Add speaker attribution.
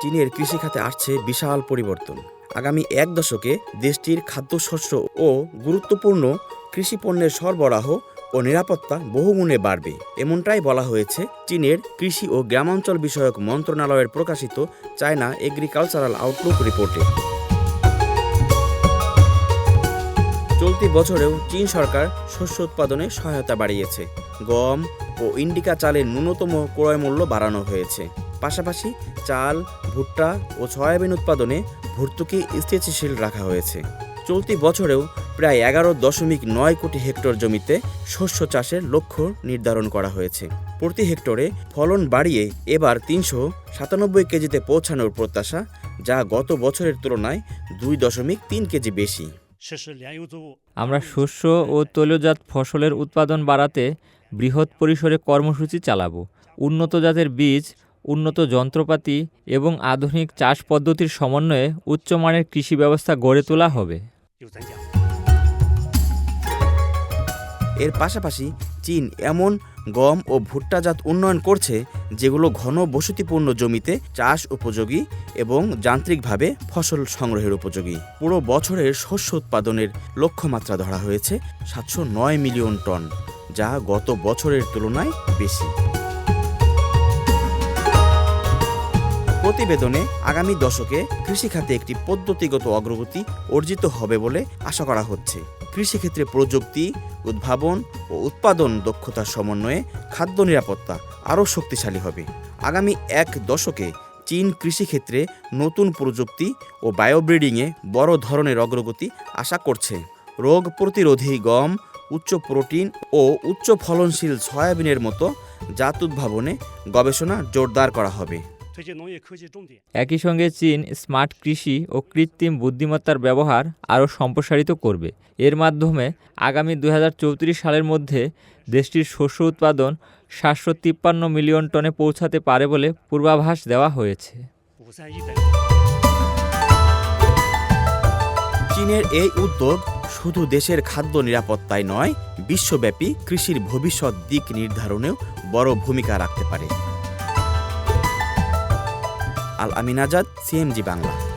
Speaker 1: চীনের কৃষিখাতে আসছে বিশাল পরিবর্তন। আগামী এক দশকে দেশটির খাদ্যশস্য ও গুরুত্বপূর্ণ কৃষি পণ্যের সরবরাহ ও নিরাপত্তা বহুগুণে বাড়বে। এমনটাই বলা হয়েছে চীনের কৃষি ও গ্রামাঞ্চল বিষয়ক মন্ত্রণালয়ের প্রকাশিত চায়না এগ্রিকালচারাল আউটলুক রিপোর্টে। চলতি বছরেও চীন সরকার শস্য উৎপাদনে সহায়তা বাড়িয়েছে। গম ও ইন্ডিকা চালের ন্যূনতম ক্রয় মূল্য বাড়ানো হয়েছে। পাশাপাশি চাল, ভুট্টা ও সয়াবিন উৎপাদনে ভর্তুকি স্থিতিশীল রাখা হয়েছে। চলতি বছরেও প্রায় এগারো দশমিক নয় কোটি হেক্টর জমিতে শস্য চাষের লক্ষ্য নির্ধারণ করা হয়েছে। প্রতি হেক্টরে ফলন বাড়িয়ে এবার তিনশো সাতানব্বই কেজিতে পৌঁছানোর প্রত্যাশা, যা গত বছরের তুলনায় দুই দশমিক তিন কেজি বেশি।
Speaker 2: আমরা শস্য ও তৈলজাত ফসলের উৎপাদন বাড়াতে বৃহৎ পরিসরে কর্মসূচি চালাব। উন্নত জাতের বীজ উন্নত যন্ত্রপাতি এবং আধুনিক চাষ পদ্ধতির সমন্বয়ে উচ্চমানের কৃষি ব্যবস্থা গড়ে তোলা হবে।
Speaker 1: এর পাশাপাশি চীন এমন গম ও ভুট্টাজাত উন্নয়ন করছে যেগুলো ঘন বসতিপূর্ণ জমিতে চাষ উপযোগী এবং যান্ত্রিকভাবে ফসল সংগ্রহের উপযোগী। পুরো বছরের শস্য উৎপাদনের লক্ষ্যমাত্রা ধরা হয়েছে সাতশো নয় মিলিয়ন টন, যা গত বছরের তুলনায় বেশি। প্রতিবেদনে আগামী দশকে কৃষিখাতে একটি পদ্ধতিগত অগ্রগতি অর্জিত হবে বলে আশা করা হচ্ছে। কৃষিক্ষেত্রে প্রযুক্তি, উদ্ভাবন ও উৎপাদন দক্ষতার সমন্বয়ে খাদ্য নিরাপত্তা আরও শক্তিশালী হবে। আগামী এক দশকে চীন কৃষিক্ষেত্রে নতুন প্রযুক্তি ও বায়োব্রিডিংয়ে বড় ধরনের অগ্রগতি আশা করছে। রোগ প্রতিরোধী গম, উচ্চ প্রোটিন ও উচ্চ ফলনশীল সয়াবিনের মতো জাত উদ্ভাবনে গবেষণা জোরদার করা হবে।
Speaker 2: একই সঙ্গে চীন স্মার্ট কৃষি ও কৃত্রিম বুদ্ধিমত্তার ব্যবহার আরও সম্প্রসারিত করবে। এর মাধ্যমে আগামী দু হাজার চৌত্রিশ সালের মধ্যে দেশটির শস্য উৎপাদন সাতশো তিপ্পান্ন মিলিয়ন টনে পৌঁছাতে পারে বলে পূর্বাভাস দেওয়া হয়েছে।
Speaker 1: চীনের এই উদ্যোগ শুধু দেশের খাদ্য নিরাপত্তায় নয় বিশ্বব্যাপী কৃষির ভবিষ্যৎ দিক নির্ধারণেও বড় ভূমিকা রাখতে পারে। আল আমিন আজাদ সিএমজি বাংলা।